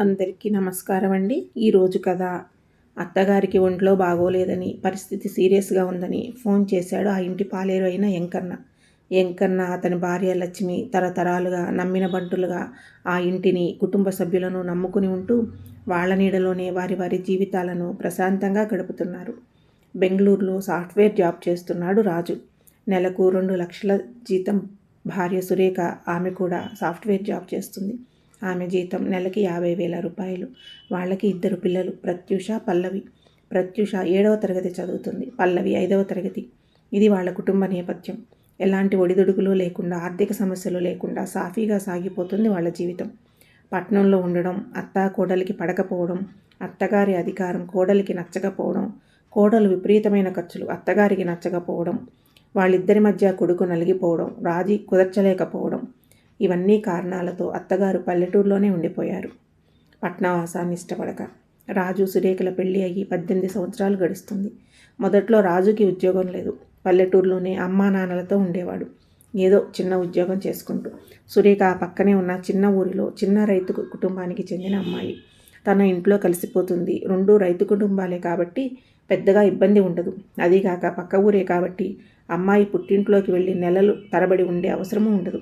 అందరికీ నమస్కారం అండి. ఈరోజు కదా అత్తగారికి ఒంట్లో బాగోలేదని పరిస్థితి సీరియస్గా ఉందని ఫోన్ చేశాడు ఆ ఇంటి పాలేరు అయిన ఎంకన్న. ఎంకన్న అతని భార్య లక్ష్మి తరతరాలుగా నమ్మిన బంటులుగా ఆ ఇంటిని కుటుంబ సభ్యులను నమ్ముకుని ఉంటూ వాళ్ళ నీడలోనే వారి వారి జీవితాలను ప్రశాంతంగా గడుపుతున్నారు. బెంగళూరులో సాఫ్ట్వేర్ జాబ్ చేస్తున్నాడు రాజు. నెలకు రెండు లక్షల జీతం భార్య సురేఖ ఆమె కూడా సాఫ్ట్వేర్ జాబ్ చేస్తుంది. ఆమె జీతం నెలకి యాభై వేల రూపాయలు. వాళ్ళకి ఇద్దరు పిల్లలు. ప్రత్యూష పల్లవి. ప్రత్యూష ఏడవ తరగతి చదువుతుంది. పల్లవి ఐదవ తరగతి. ఇది వాళ్ళ కుటుంబ నేపథ్యం. ఎలాంటి ఒడిదుడుకులు లేకుండా ఆర్థిక సమస్యలు లేకుండా సాఫీగా సాగిపోతుంది వాళ్ళ జీవితం. పట్నంలో ఉండడం అత్త కోడలికి పడకపోవడం అత్తగారి అధికారం కోడలికి నచ్చకపోవడం కోడలు విపరీతమైన ఖర్చులు అత్తగారికి నచ్చకపోవడం వాళ్ళిద్దరి మధ్య కొడుకు నలిగిపోవడం రాజీ కుదర్చలేకపోవడం ఇవన్నీ కారణాలతో అత్తగారు పల్లెటూరులోనే ఉండిపోయారు. పట్నావాసాన్ని ఇష్టపడక. రాజు సురేఖల పెళ్ళి అయ్యి పద్దెనిమిది సంవత్సరాలు గడుస్తుంది. మొదట్లో రాజుకి ఉద్యోగం లేదు. పల్లెటూరులోనే అమ్మా నాన్నలతో ఉండేవాడు. ఏదో చిన్న ఉద్యోగం చేసుకుంటూ. సురేఖ ఆ పక్కనే ఉన్న చిన్న ఊరిలో చిన్న రైతు కుటుంబానికి చెందిన అమ్మాయి. తన ఇంట్లో కలిసిపోతుంది. రెండు రైతు కుటుంబాలే కాబట్టి పెద్దగా ఇబ్బంది ఉండదు. అదీగాక పక్క ఊరే కాబట్టి అమ్మాయి పుట్టింట్లోకి వెళ్ళి నెలలు తరబడి ఉండే అవసరమూ ఉండదు.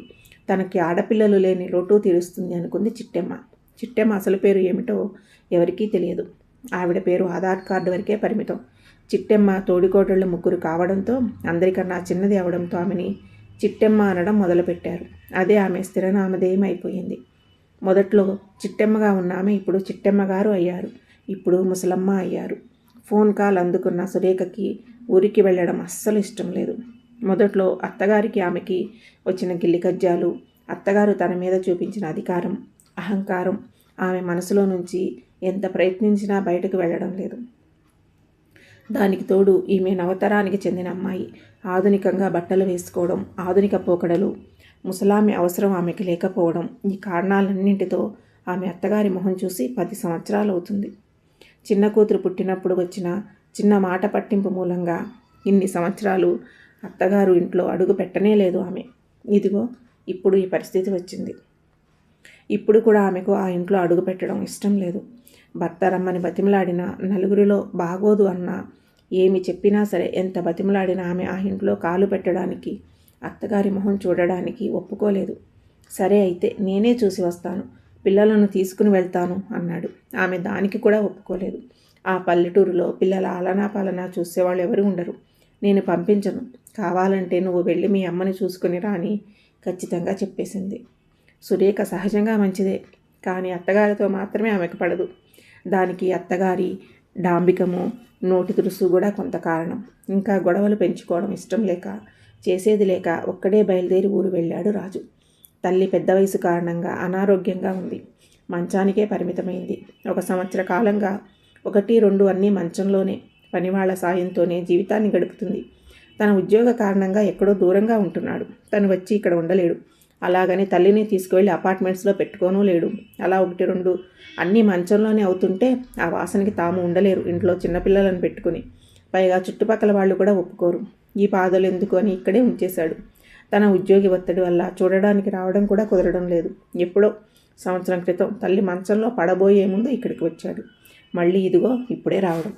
తనకి ఆడపిల్లలు లేని లోటు తీరుస్తుంది అనుకుంది చిట్టెమ్మ. చిట్టెమ్మ అసలు పేరు ఏమిటో ఎవరికీ తెలియదు. ఆవిడ పేరు ఆధార్ కార్డు వరకే పరిమితం. చిట్టెమ్మ తోడికోటళ్ళు ముగ్గురు కావడంతో అందరికన్నా చిన్నది అవడంతో ఆమెని చిట్టెమ్మ అనడం మొదలుపెట్టారు. అదే ఆమె స్థిరనామధేయం అయిపోయింది. మొదట్లో చిట్టెమ్మగా ఉన్న ఆమె ఇప్పుడు చిట్టెమ్మగారు అయ్యారు. ఇప్పుడు ముసలమ్మ అయ్యారు. ఫోన్ కాల్ అందుకున్న సురేఖకి ఊరికి వెళ్ళడం అస్సలు ఇష్టం లేదు. మొదట్లో అత్తగారికి ఆమెకి వచ్చిన గిల్లి కజ్జాలు అత్తగారు తన మీద చూపించిన అధికారం అహంకారం ఆమె మనసులో నుంచి ఎంత ప్రయత్నించినా బయటకు వెళ్ళడం లేదు. దానికి తోడు ఈమె నవతరానికి చెందిన అమ్మాయి ఆధునికంగా బట్టలు వేసుకోవడం ఆధునిక పోకడలు ముసలామి అవసరం ఆమెకి లేకపోవడం ఈ కారణాలన్నింటితో ఆమె అత్తగారి మొహం చూసి పది సంవత్సరాలు అవుతుంది. చిన్న కూతురు పుట్టినప్పుడు వచ్చిన చిన్న మాట పట్టింపు మూలంగా ఇన్ని సంవత్సరాలు అత్తగారు ఇంట్లో అడుగు పెట్టనే లేదు ఆమె. ఇదిగో ఇప్పుడు ఈ పరిస్థితి వచ్చింది. ఇప్పుడు కూడా ఆమెకు ఆ ఇంట్లో అడుగు పెట్టడం ఇష్టం లేదు. భర్త రమ్మని బతిమలాడిన నలుగురిలో బాగోదు అన్న ఏమి చెప్పినా సరే ఎంత బతిమలాడినా ఆమె ఆ ఇంట్లో కాలు పెట్టడానికి అత్తగారి మొహం చూడడానికి ఒప్పుకోలేదు. సరే అయితే నేనే చూసి వస్తాను. పిల్లలను తీసుకుని వెళ్తాను అన్నాడు. ఆమె దానికి కూడా ఒప్పుకోలేదు. ఆ పల్లెటూరులో పిల్లల ఆలనా పాలనా చూసేవాళ్ళు ఎవరు ఉండరు. నేను పంపించను. కావాలంటే నువ్వు వెళ్ళి మీ అమ్మని చూసుకుని రాని ఖచ్చితంగా చెప్పేసింది. సురేఖ సహజంగా మంచిదే కానీ అత్తగారితో మాత్రమే ఆమెకు పడదు. దానికి అత్తగారి డాంబికము నోటి తురుసు కూడా కొంత కారణం. ఇంకా గొడవలు పెంచుకోవడం ఇష్టం లేక చేసేది లేక ఒక్కడే బయలుదేరి ఊరు వెళ్ళాడు రాజు. తల్లి పెద్ద వయసు కారణంగా అనారోగ్యంగా ఉంది. మంచానికే పరిమితమైంది. ఒక సంవత్సర కాలంగా ఒకటి రెండు అన్నీ మంచంలోనే పనివాళ్ళ సాయంతోనే జీవితాన్ని గడుపుతుంది. తన ఉద్యోగ కారణంగా ఎక్కడో దూరంగా ఉంటున్నాడు. తను వచ్చి ఇక్కడ ఉండలేడు. అలాగని తల్లిని తీసుకువెళ్ళి అపార్ట్మెంట్స్లో పెట్టుకోనూ లేడు. అలా ఒకటి రెండు అన్నీ మంచంలోనే అవుతుంటే ఆ వాసనకి తాము ఉండలేరు ఇంట్లో చిన్నపిల్లలను పెట్టుకుని. పైగా చుట్టుపక్కల వాళ్ళు కూడా ఒప్పుకోరు. ఈ పాదలు ఎందుకు అని ఇక్కడే ఉంచేశాడు. తన ఉద్యోగి ఒత్తిడి వల్ల చూడడానికి రావడం కూడా కుదరడం లేదు. ఎప్పుడో సంవత్సరం క్రితం తల్లి మంచంలో పడబోయే ముందు ఇక్కడికి వచ్చాడు. మళ్ళీ ఇదిగో ఇప్పుడే రావడం.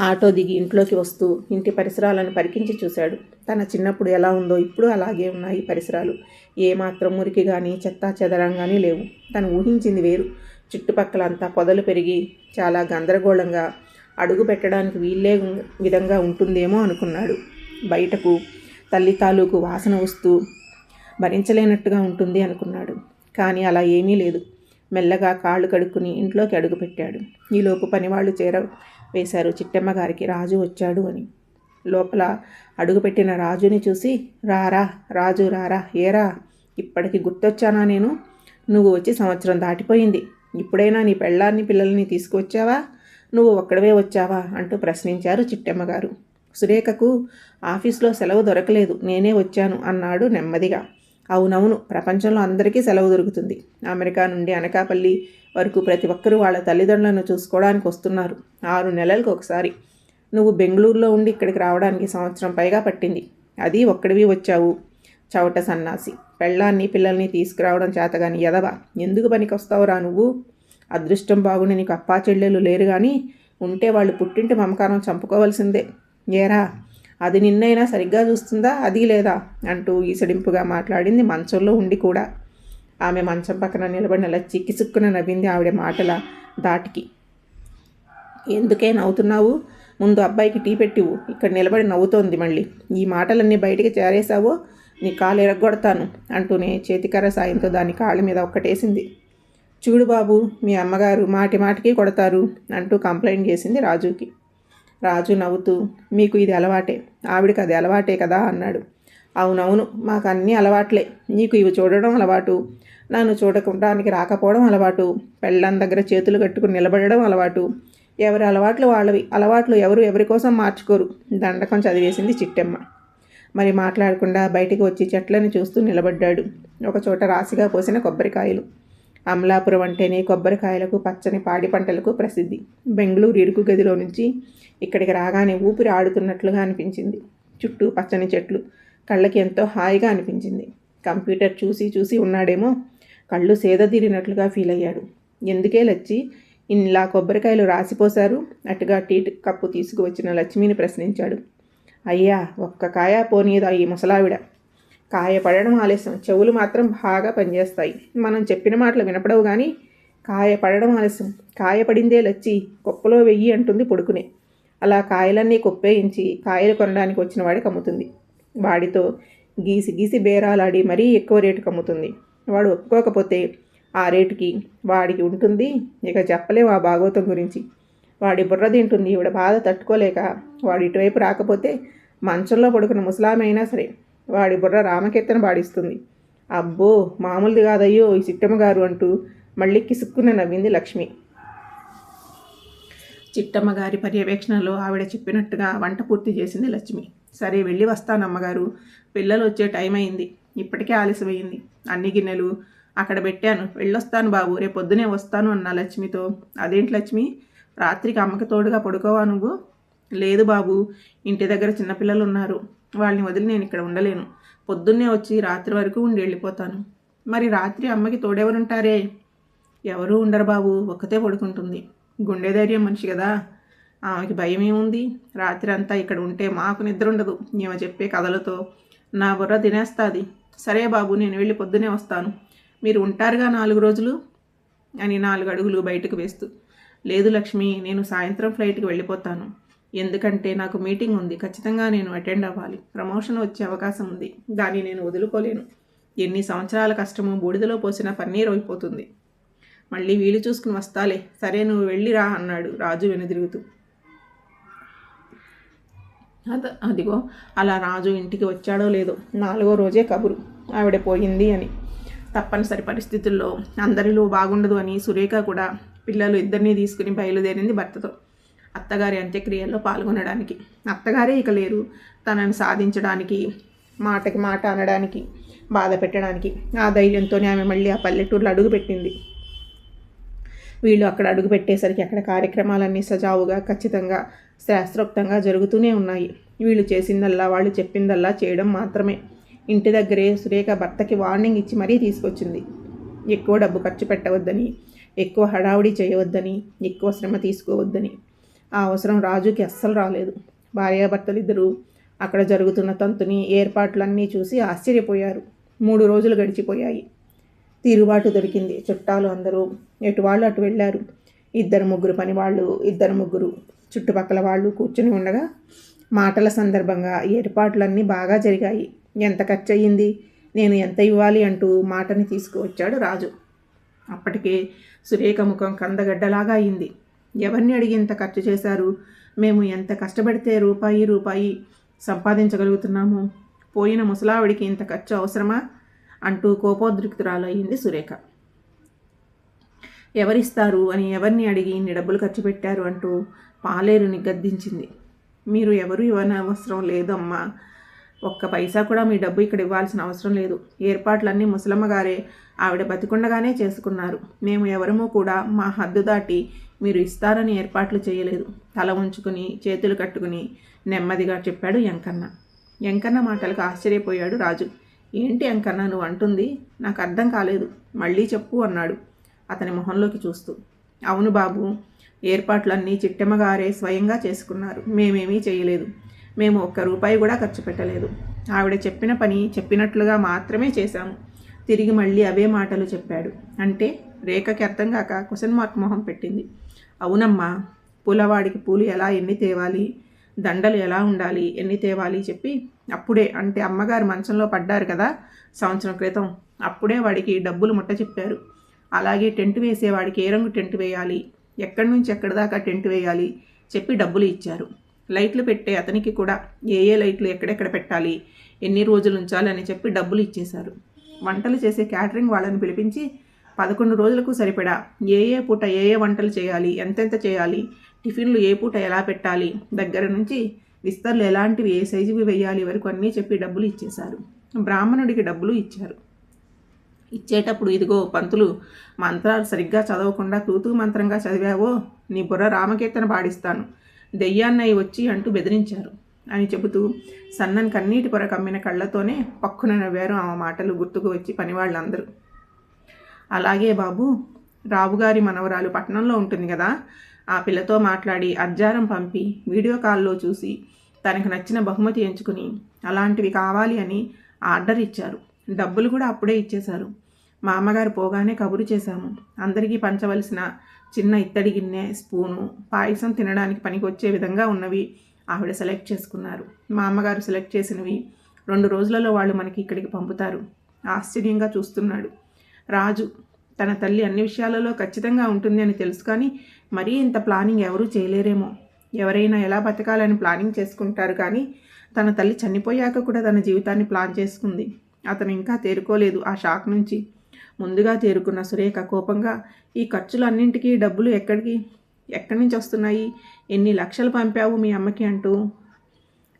ఆటో దిగి ఇంట్లోకి వస్తూ ఇంటి పరిసరాలను పరికించి చూశాడు. తన చిన్నప్పుడు ఎలా ఉందో ఇప్పుడు అలాగే ఉన్నాయి పరిసరాలు. ఏమాత్రం మురికి కానీ చెత్తా చెదరం కానీ లేవు. తను ఊహించింది వేరు. చుట్టుపక్కల అంతా పొదలు పెరిగి చాలా గందరగోళంగా అడుగు పెట్టడానికి వీల్లే విధంగా ఉంటుందేమో అనుకున్నాడు. బయటకు తల్లి తాలూకు వాసన వస్తూ భరించలేనట్టుగా ఉంటుంది అనుకున్నాడు. కానీ అలా ఏమీ లేదు. మెల్లగా కాళ్ళు కడుక్కుని ఇంట్లోకి అడుగుపెట్టాడు ఈలోపు పనివాళ్ళు చేర వేశారు. చిట్టమ్మ గారికి రాజు వచ్చాడు అని. లోపల అడుగుపెట్టిన రాజుని చూసి రారా రాజు రారా ఏరా? ఇప్పటికి గుర్తొచ్చానా నేను? నువ్వు వచ్చి సంవత్సరం దాటిపోయింది. ఇప్పుడైనా నీ పెళ్ళాన్ని పిల్లల్ని తీసుకువచ్చావా? నువ్వు ఒక్కడవే వచ్చావా? అంటూ ప్రశ్నించారు చిట్టమ్మగారు సురేఖకు ఆఫీస్లో సెలవు దొరకలేదు. నేనే వచ్చాను అన్నాడు నెమ్మదిగా. అవునవును ప్రపంచంలో అందరికీ సెలవు దొరుకుతుంది. అమెరికా నుండి అనకాపల్లి వరకు ప్రతి ఒక్కరూ వాళ్ళ తల్లిదండ్రులను చూసుకోవడానికి వస్తున్నారు. ఆరు నెలలకు ఒకసారి. నువ్వు బెంగళూరులో ఉండి ఇక్కడికి రావడానికి సంవత్సరం పైగా పట్టింది. అది ఒక్కడివి వచ్చావు. చవట సన్నాసి. పెళ్ళాన్ని పిల్లల్ని తీసుకురావడం చేతగాని ఎదవా ఎందుకు పనికొస్తావురా నువ్వు? అదృష్టం బాగుండి నీకు అప్పా చెల్లెలు లేరు కానీ ఉంటే వాళ్ళు పుట్టింటి మమకారం చంపుకోవాల్సిందే. ఏరా అది నిన్నైనా సరిగ్గా చూస్తుందా? అది లేదా? అంటూ ఈసడింపుగా మాట్లాడింది మంచంలో ఉండి కూడా. ఆమె మంచం పక్కన నిలబడిన అలా చిక్కిసుక్కున నవ్వింది ఆవిడ మాటల దాటికి. ఎందుకే నవ్వుతున్నావు? ముందు అబ్బాయికి టీ పెట్టివు ఇక్కడ నిలబడి నవ్వుతోంది మళ్ళీ. ఈ మాటలన్నీ బయటికి చేరేసావో నీ కాలు ఎరగొడతాను అంటూనే చేతికర సాయంతో దాని కాళ్ళ మీద ఒక్కటేసింది. చూడు బాబు మీ అమ్మగారు మాటి మాటికి కొడతారు అంటూ కంప్లైంట్ చేసింది రాజుకి. రాజు నవ్వుతూ మీకు ఇది అలవాటే. ఆవిడకి అది అలవాటే కదా అన్నాడు. అవునవును మాకు అన్నీ అలవాట్లే. నీకు ఇవి చూడడం అలవాటు నన్ను చూడకుండానికి రాకపోవడం అలవాటు పెళ్ళం దగ్గర చేతులు కట్టుకుని నిలబడడం అలవాటు. ఎవరి అలవాట్లు వాళ్ళవి. అలవాట్లు ఎవరు ఎవరి కోసం మార్చుకోరు. దండకం చదివేసింది చిట్టెమ్మ. మరి మాట్లాడకుండా బయటికి వచ్చి చెట్లను చూస్తూ నిలబడ్డాడు. ఒకచోట రాశిగా పోసిన కొబ్బరికాయలు. అమలాపురం అంటేనే కొబ్బరికాయలకు పచ్చని పాడి పంటలకు ప్రసిద్ధి. బెంగళూరు ఇరుకు గదిలో నుంచి ఇక్కడికి రాగానే ఊపిరి ఆడుతున్నట్లుగా అనిపించింది. చుట్టూ పచ్చని చెట్లు. కళ్ళకి ఎంతో హాయిగా అనిపించింది. కంప్యూటర్ చూసి చూసి ఉన్నాడేమో కళ్ళు సేదతీరినట్లుగా ఫీల్ అయ్యాడు. ఎందుకే లచ్చి? ఇన్లా కొబ్బరికాయలు రాసిపోశారు? అటుగా టీ కప్పు తీసుకువచ్చిన లక్ష్మిని ప్రశ్నించాడు. అయ్యా ఒక్క కాయ పోనీదా ఈ ముసలావిడ? కాయపడడం ఆలస్యం. చెవులు మాత్రం బాగా పనిచేస్తాయి. మనం చెప్పిన మాటలు వినపడవు కానీ కాయ పడడం ఆలస్యం. కాయపడిందే లచ్చి కుప్పలో వెయ్యి అంటుంది పొడుకునే. అలా కాయలన్నీ కుప్పేయించి కాయలు కొనడానికి వచ్చిన వాడికి అమ్ముతుంది. వాడితో గీసి గీసి బేరాలాడి మరీ ఎక్కువ రేటుకు అమ్ముతుంది. వాడు ఒప్పుకోకపోతే ఆ రేటుకి వాడికి ఉంటుంది. ఇక చెప్పలేం ఆ భాగవతం గురించి. వాడి బుర్ర తింటుంది. ఈవిడ బాధ తట్టుకోలేక వాడు ఇటువైపు రాకపోతే మంచంలో పడుకున్న ముసలామైనా సరే. వాడి బుర్ర రామకీర్తన బాడిస్తుంది అబ్బో మామూలుది కాదయ్యో ఈ చిట్టమ్మ గారు అంటూ మళ్ళీ కిసుక్కున నవ్వింది లక్ష్మి. చిట్టమ్మ గారి పర్యవేక్షణలో ఆవిడ చెప్పినట్టుగా వంట పూర్తి చేసింది లక్ష్మి. సరే వెళ్ళి వస్తాను అమ్మగారు. పిల్లలు వచ్చే టైం అయింది. ఇప్పటికే ఆలస్యమైంది. అన్ని గిన్నెలు అక్కడ పెట్టాను. వెళ్ళొస్తాను బాబు. రేపు పొద్దునే వస్తాను అన్న లక్ష్మితో. అదేంటి లక్ష్మి? రాత్రికి అమ్మకి తోడుగా పడుకోవా నువ్వు? లేదు బాబు. ఇంటి దగ్గర చిన్నపిల్లలు ఉన్నారు. వాళ్ళని వదిలి నేను ఇక్కడ ఉండలేను. పొద్దున్నే వచ్చి రాత్రి వరకు ఉండి వెళ్ళిపోతాను. మరి రాత్రి అమ్మకి తోడెవరుంటారే? ఎవరూ ఉండరు బాబు ఒక్కతే పడుకుంటుంది. గుండె ధైర్యం మనిషి కదా. ఆమెకి భయం ఏముంది రాత్రి అంతా ఇక్కడ ఉంటే మాకు నిద్ర ఉండదు ఈమె చెప్పే కథలతో నా బుర్ర తినేస్తుంది. సరే బాబు నేను వెళ్ళి పొద్దునే వస్తాను. మీరు ఉంటారుగా నాలుగు రోజులు? అని నాలుగు అడుగులు బయటకు వేస్తూ. లేదు లక్ష్మి నేను సాయంత్రం ఫ్లైట్కి వెళ్ళిపోతాను. ఎందుకంటే నాకు మీటింగ్ ఉంది. ఖచ్చితంగా నేను అటెండ్ అవ్వాలి. ప్రమోషన్ వచ్చే అవకాశం ఉంది. దాన్ని నేను వదులుకోలేను. ఎన్ని సంవత్సరాల కష్టము బూడిదలో పోసిన పన్నీరు అయిపోతుంది. మళ్ళీ వీలు చూసుకుని వస్తాలే. సరే నువ్వు వెళ్ళిరా అన్నాడు రాజు వెనుదిరుగుతూ. అద అదిగో అలా రాజు ఇంటికి వచ్చాడో లేదో నాలుగో రోజే కబురు. ఆవిడ పోయింది అని. తప్పనిసరి పరిస్థితుల్లో అందరిలో బాగుండదు అని సురేఖ కూడా పిల్లలు ఇద్దరినీ తీసుకుని బయలుదేరింది భర్తతో. అత్తగారి అంత్యక్రియల్లో పాల్గొనడానికి. అత్తగారే ఇక లేరు. తనని సాధించడానికి మాటకి మాట అనడానికి బాధ పెట్టడానికి. ఆ ధైర్యంతోనే ఆమె మళ్ళీ ఆ పల్లెటూరులో అడుగుపెట్టింది. వీళ్ళు అక్కడ అడుగు పెట్టేసరికి అక్కడ కార్యక్రమాలన్నీ సజావుగా ఖచ్చితంగా శాస్త్రోక్తంగా జరుగుతూనే ఉన్నాయి. వీళ్ళు చేసిందల్లా వాళ్ళు చెప్పిందల్లా చేయడం మాత్రమే. ఇంటి దగ్గరే సురేఖ భర్తకి వార్నింగ్ ఇచ్చి మరీ తీసుకొచ్చింది. ఎక్కువ డబ్బు ఖర్చు పెట్టవద్దని ఎక్కువ హడావుడి చేయవద్దని ఎక్కువ శ్రమ తీసుకోవద్దని. ఆ అవసరం రాజుకి అస్సలు రాలేదు. భార్యాభర్తలు ఇద్దరు అక్కడ జరుగుతున్న తంతుని ఏర్పాట్లన్నీ చూసి ఆశ్చర్యపోయారు. మూడు రోజులు గడిచిపోయాయి. తీరుబాటు దొరికింది. చుట్టాలు అందరూ ఎటు వాళ్ళు అటు వెళ్ళారు. ఇద్దరు ముగ్గురు పని వాళ్ళు ఇద్దరు ముగ్గురు చుట్టుపక్కల వాళ్ళు కూర్చుని ఉండగా మాటల సందర్భంగా ఏర్పాట్లన్నీ బాగా జరిగాయి. ఎంత ఖర్చు అయ్యింది నేను ఎంత ఇవ్వాలి? అంటూ మాటని తీసుకువచ్చాడు రాజు. అప్పటికే సురేఖ ముఖం కందగడ్డలాగా అయింది. ఎవరిని అడిగి ఇంత ఖర్చు చేశారు? మేము ఎంత కష్టపడితే రూపాయి రూపాయి సంపాదించగలుగుతున్నాము? పోయిన ముసలావిడికి ఇంత ఖర్చు అవసరమా? అంటూ కోపోద్రిక్తురాలయ్యింది సురేఖ. ఎవరిస్తారు? అని ఎవరిని అడిగి ఇన్ని డబ్బులు ఖర్చు పెట్టారు? అంటూ పాలేరుని గద్దించింది. మీరు ఎవరు? ఇవ్వనవసరం లేదమ్మా. ఒక్క పైసా కూడా మీ డబ్బు ఇక్కడ ఇవ్వాల్సిన అవసరం లేదు. ఏర్పాట్లన్నీ ముసలమ్మ గారే ఆవిడ బతికుండగానే చేసుకున్నారు. మేము ఎవరమూ కూడా మా హద్దు దాటి మీరు ఇస్తారని ఏర్పాట్లు చేయలేదు. తల ఉంచుకుని చేతులు కట్టుకుని నెమ్మదిగా చెప్పాడు ఎంకన్న. ఎంకన్న మాటలకు ఆశ్చర్యపోయాడు రాజు. ఏంటి ఎంకన్న నువ్వు అంటుంది నాకు అర్థం కాలేదు. మళ్ళీ చెప్పు అన్నాడు అతని మొహంలోకి చూస్తూ. అవును బాబు ఏర్పాట్లన్నీ చిట్టమ్మగారే స్వయంగా చేసుకున్నారు. మేమేమీ చేయలేదు. మేము ఒక్క రూపాయి కూడా ఖర్చు పెట్టలేదు. ఆవిడ చెప్పిన పని చెప్పినట్లుగా మాత్రమే చేశాము. తిరిగి మళ్ళీ అవే మాటలు చెప్పాడు. అంటే రేఖకి అర్థం కాక క్వశ్చన్ మార్క్ మొహం పెట్టింది. అవునమ్మా పూలవాడికి పూలు ఎలా ఎన్ని తేవాలి? దండలు ఎలా ఉండాలి? ఎన్ని తేవాలి చెప్పి అప్పుడే అంటే అమ్మగారు మంచంలో పడ్డారు కదా సంవత్సరం క్రితం. అప్పుడే వాడికి డబ్బులు ముట్ట చెప్పారు. అలాగే టెంట్ వేసేవాడికి ఏ రంగు టెంట్ వేయాలి? ఎక్కడి నుంచి ఎక్కడి దాకా టెంట్ వేయాలి? చెప్పి డబ్బులు ఇచ్చారు. లైట్లు పెట్టే అతనికి కూడా ఏ ఏ లైట్లు ఎక్కడెక్కడ పెట్టాలి ఎన్ని రోజులు ఉంచాలి అని చెప్పి డబ్బులు ఇచ్చేశారు. వంటలు చేసే క్యాటరింగ్ వాళ్ళని పిలిపించి పదకొండు రోజులకు సరిపడా ఏ ఏ పూట ఏ ఏ వంటలు చేయాలి ఎంతెంత చేయాలి టిఫిన్లు ఏ పూట ఎలా పెట్టాలి దగ్గర నుంచి విస్తర్లు ఎలాంటివి ఏ సైజువి వేయాలి వరకు అన్నీ చెప్పి డబ్బులు ఇచ్చేశారు. బ్రాహ్మణుడికి డబ్బులు ఇచ్చారు. ఇచ్చేటప్పుడు ఇదిగో పంతులు మంత్రాలు సరిగ్గా చదవకుండా తూతూ మంత్రంగా చదివావో నీ బుర్ర రామకీర్తన పాడిస్తాను. దెయ్యాన్నయ్య వచ్చి అంటూ బెదిరించారు. అని చెబుతూ సన్నని కన్నీటి పొర కమ్మిన కళ్ళతోనే పక్కున నవ్వారు ఆమె మాటలు గుర్తుకు వచ్చి పనివాళ్ళందరూ. అలాగే బాబు రావుగారి మనవరాలు పట్టణంలో ఉంటుంది కదా? ఆ పిల్లతో మాట్లాడి అర్జారం పంపి వీడియో కాల్లో చూసి తనకు నచ్చిన బహుమతి ఎంచుకుని అలాంటివి కావాలి అని ఆర్డర్ ఇచ్చారు. డబ్బులు కూడా అప్పుడే ఇచ్చేశారు. మా అమ్మగారు పోగానే కబురు చేశాము. అందరికీ పంచవలసిన చిన్న ఇత్తడి గిన్నె స్పూను పాయసం తినడానికి పనికొచ్చే విధంగా ఉన్నవి ఆవిడ సెలెక్ట్ చేసుకున్నారు. మా అమ్మగారు సెలెక్ట్ చేసినవి రెండు రోజులలో వాళ్ళు మనకి ఇక్కడికి పంపుతారు. ఆశ్చర్యంగా చూస్తున్నాడు. రాజు తన తల్లి అన్ని విషయాలలో ఖచ్చితంగా ఉంటుంది అని తెలుసు కానీ మరీ ఇంత ప్లానింగ్ ఎవరూ చేయలేరేమో. ఎవరైనా ఎలా బతకాలని ప్లానింగ్ చేసుకుంటారు కానీ తన తల్లి చనిపోయాక కూడా తన జీవితాన్ని ప్లాన్ చేసుకుంది. అతను ఇంకా తేరుకోలేదు ఆ షాక్ నుంచి. ముందుగా తేరుకున్న సురేఖ కోపంగా ఈ ఖర్చులన్నింటికీ డబ్బులు ఎక్కడికి ఎక్కడి నుంచి వస్తున్నాయి? ఎన్ని లక్షలు పంపావు మీ అమ్మకి? అంటూ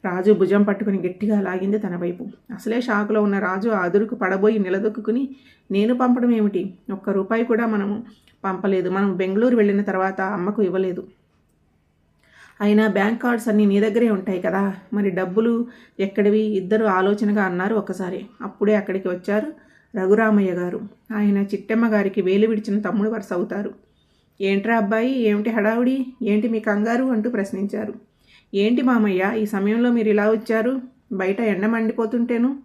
రాజు భుజం పట్టుకుని గట్టిగా లాగింది తన వైపు. అసలే షాకులో ఉన్న రాజు ఆ అదురుకు పడబోయి నిలదొక్కుని నేను పంపడం ఏమిటి? ఒక్క రూపాయి కూడా మనము పంపలేదు. మనం బెంగళూరు వెళ్ళిన తర్వాత అమ్మకు ఇవ్వలేదు. అయినా బ్యాంక్ కార్డ్స్ అన్నీ నీ దగ్గరే ఉంటాయి కదా? మరి డబ్బులు ఎక్కడివి? ఇద్దరు ఆలోచనగా అన్నారు ఒకసారి అప్పుడే అక్కడికి వచ్చారు రఘురామయ్య గారు. ఆయన చిట్టమ్మ గారికి వేలు విడిచిన తమ్ముడు వరుస అవుతారు ఏంట్రా అబ్బాయి ఏమిటి హడావుడి? ఏంటి మీ కంగారు? అంటూ ప్రశ్నించారు. ఏంటి మామయ్య ఈ సమయంలో మీరు ఇలా వచ్చారు? బయట ఎండ మండిపోతుంటేను?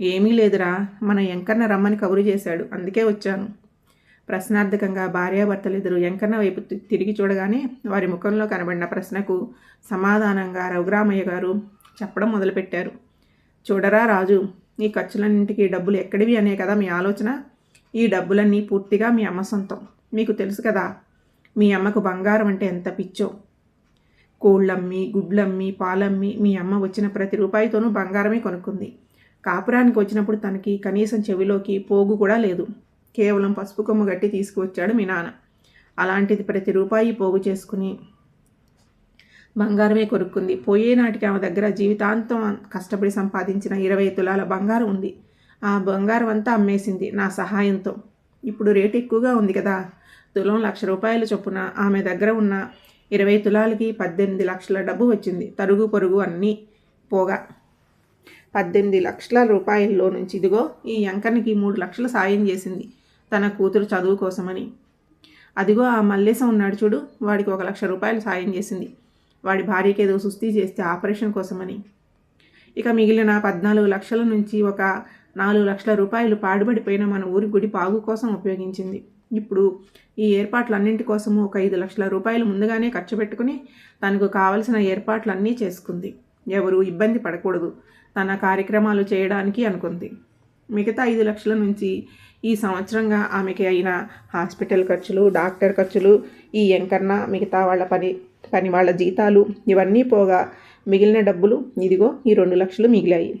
ఏమీ లేదురా మన ఎంకన్న రమ్మని కబురు చేశాడు. అందుకే వచ్చాను. ప్రశ్నార్థకంగా భార్యాభర్తలిద్దరూ ఎంకన్న వైపు తిరిగి చూడగానే వారి ముఖంలో కనబడిన ప్రశ్నకు సమాధానంగా రఘురామయ్య గారు చెప్పడం మొదలుపెట్టారు. చూడరా రాజు నీ ఖర్చులన్నింటికి డబ్బులు ఎక్కడివి అనే కదా మీ ఆలోచన. ఈ డబ్బులన్నీ పూర్తిగా మీ అమ్మ సొంతం. మీకు తెలుసు కదా మీ అమ్మకు బంగారం అంటే ఎంత పిచ్చో. కోళ్ళమ్మి గుడ్లమ్మి పాలమ్మి మీ అమ్మ వచ్చిన ప్రతి రూపాయితోనూ బంగారమే కొనుక్కుంది. కాపురానికి వచ్చినప్పుడు తనకి కనీసం చెవిలోకి పోగు కూడా లేదు. కేవలం పసుపు కొమ్ము గట్టి తీసుకువచ్చాడు మీ నాన్న. అలాంటిది ప్రతి రూపాయి పోగు చేసుకుని బంగారమే కొరుక్కుంది. పోయే నాటికి ఆమె దగ్గర జీవితాంతం కష్టపడి సంపాదించిన ఇరవై తులాల బంగారం ఉంది. ఆ బంగారం అంతా అమ్మేసింది నా సహాయంతో. ఇప్పుడు రేటు ఎక్కువగా ఉంది కదా. తులం లక్ష రూపాయల చొప్పున ఆమె దగ్గర ఉన్న ఇరవై తులాలకి పద్దెనిమిది లక్షల డబ్బు వచ్చింది. తరుగు పొరుగు అన్నీ పోగా. పద్దెనిమిది లక్షల రూపాయల్లో నుంచి ఇదిగో ఈ యంకర్నికి మూడు లక్షలు సాయం చేసింది తన కూతురు చదువు కోసమని. అదిగో ఆ మల్లేశం ఉన్నాడు చూడు వాడికి ఒక లక్ష రూపాయలు సాయం చేసింది. వాడి భార్యకి ఏదో సుస్థి చేస్తే ఆపరేషన్ కోసమని. ఇక మిగిలిన పద్నాలుగు లక్షల నుంచి ఒక నాలుగు లక్షల రూపాయలు పాడుబడిపోయిన మన ఊరి గుడి పాగు కోసం ఉపయోగించింది. ఇప్పుడు ఈ ఏర్పాట్లన్నింటి కోసము ఒక ఐదు లక్షల రూపాయలు ముందుగానే ఖర్చు పెట్టుకుని తనకు కావలసిన ఏర్పాట్లన్నీ చేసుకుంది. ఎవరు ఇబ్బంది పడకూడదు. తన కార్యక్రమాలు చేయడానికి అనుకుంది. మిగతా ఐదు లక్షల నుంచి ఈ సంవత్సరంగా ఆమెకి అయిన హాస్పిటల్ ఖర్చులు డాక్టర్ ఖర్చులు ఈ ఎంకన్నా మిగతా వాళ్ళ పని కానీ వాళ్ళ జీతాలు ఇవన్నీ పోగా మిగిలిన డబ్బులు ఇదిగో ఈ రెండు లక్షలు మిగిలాయి.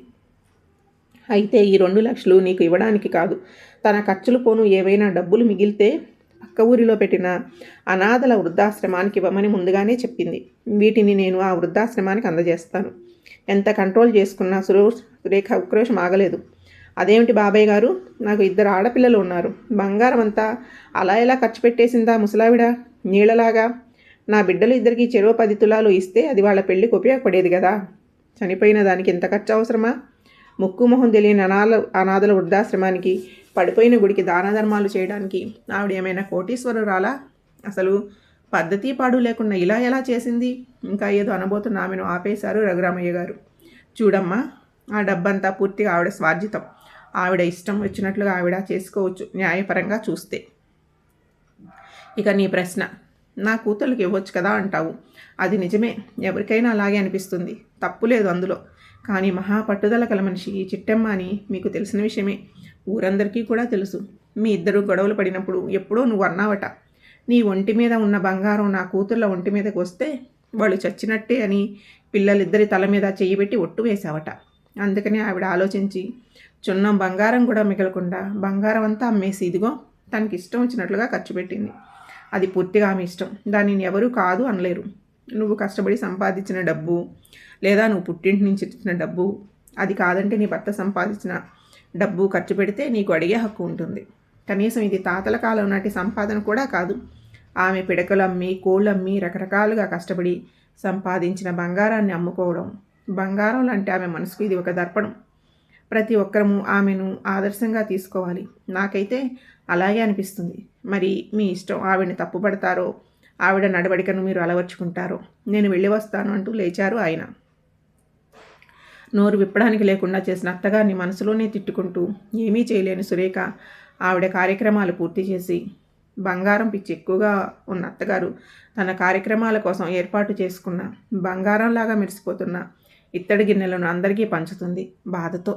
అయితే ఈ రెండు లక్షలు నీకు ఇవ్వడానికి కాదు. తన ఖర్చులు పోను ఏవైనా డబ్బులు మిగిలితే పక్క ఊరిలో పెట్టిన అనాథల వృద్ధాశ్రమానికి ఇవ్వమని ముందుగానే చెప్పింది. వీటిని నేను ఆ వృద్ధాశ్రమానికి అందజేస్తాను. ఎంత కంట్రోల్ చేసుకున్నా సురేష్ రేఖ ఉక్రోషం ఆగలేదు. అదేమిటి బాబాయ్ గారు? నాకు ఇద్దరు ఆడపిల్లలు ఉన్నారు. బంగారం అంతా అలా ఎలా ఖర్చు పెట్టేసిందా ముసలావిడ? నీళ్ళలాగా నా బిడ్డలు ఇద్దరికి చెరువు పది తులాలు ఇస్తే అది వాళ్ళ పెళ్ళికి ఉపయోగపడేది కదా. చనిపోయిన దానికి ఎంత ఖర్చు అవసరమా? ముక్కు మొహం తెలియని అనాథ అనాథల వృద్ధాశ్రమానికి పడిపోయిన గుడికి దాన ధర్మాలు చేయడానికి ఆవిడ ఏమైనా కోటీశ్వరురాలా? అసలు పద్ధతి పాడు లేకుండా ఇలా ఎలా చేసింది? ఇంకా ఏదో అనబోతున్న ఆమెను ఆపేశారు రఘురామయ్య గారు. చూడమ్మా ఆ డబ్బంతా పూర్తిగా ఆవిడ స్వార్జితం. ఆవిడ ఇష్టం వచ్చినట్లుగా ఆవిడ చేసుకోవచ్చు న్యాయపరంగా చూస్తే. ఇక నీ ప్రశ్న. నా కూతుళ్ళకి ఇవ్వచ్చు కదా అంటావు. అది నిజమే. ఎవరికైనా అలాగే అనిపిస్తుంది. తప్పు లేదు అందులో. కానీ మహా పట్టుదల కల మనిషి ఈ చిట్టమ్మ అని మీకు తెలిసిన విషయమే. ఊరందరికీ కూడా తెలుసు. మీ ఇద్దరు గొడవలు పడినప్పుడు ఎప్పుడో నువ్వు అన్నావట నీ ఒంటి మీద ఉన్న బంగారం నా కూతుర్ల ఒంటి మీదకి వస్తే వాళ్ళు చచ్చినట్టే అని పిల్లలిద్దరి తల మీద చెయ్యి ఒట్టు వేశావట. అందుకని ఆవిడ ఆలోచించి చున్నం బంగారం కూడా మిగలకుండా బంగారం అంతా అమ్మేసి ఇదిగో తనకి ఇష్టం వచ్చినట్లుగా ఖర్చు పెట్టింది. అది పూర్తిగా ఆమె ఇష్టం. దానిని ఎవరూ కాదు అనలేరు. నువ్వు కష్టపడి సంపాదించిన డబ్బు లేదా నువ్వు పుట్టింటి నుంచి ఇచ్చిన డబ్బు అది కాదంటే నీ భర్త సంపాదించిన డబ్బు ఖర్చు పెడితే నీకు అడిగే హక్కు ఉంటుంది. కనీసం ఇది తాతల కాలం నాటి సంపాదన కూడా కాదు. ఆమె పిడకలు అమ్మి కోళ్ళు అమ్మి రకరకాలుగా కష్టపడి సంపాదించిన బంగారాన్ని అమ్ముకోవడం బంగారం లాంటి ఆమె మనసుకు ఇది ఒక దర్పణం. ప్రతి ఒక్కరము ఆమెను ఆదర్శంగా తీసుకోవాలి. నాకైతే అలాగే అనిపిస్తుంది. మరి మీ ఇష్టం ఆవిడని తప్పుపడతారో ఆవిడ నడవడికను మీరు అలవర్చుకుంటారో నేను వెళ్ళి వస్తాను అంటూ లేచారు ఆయన. నోరు విప్పడానికి లేకుండా చేసిన అత్తగారిని మనసులోనే తిట్టుకుంటూ ఏమీ చేయలేని సురేఖ ఆవిడ కార్యక్రమాలు పూర్తి చేసి బంగారం పిచ్చి ఎక్కువగా ఉన్న అత్తగారు తన కార్యక్రమాల కోసం ఏర్పాటు చేసుకున్న బంగారంలాగా మెరిసిపోతున్న ఇత్తడి గిన్నెలను అందరికీ పంచుతుంది బాధతో.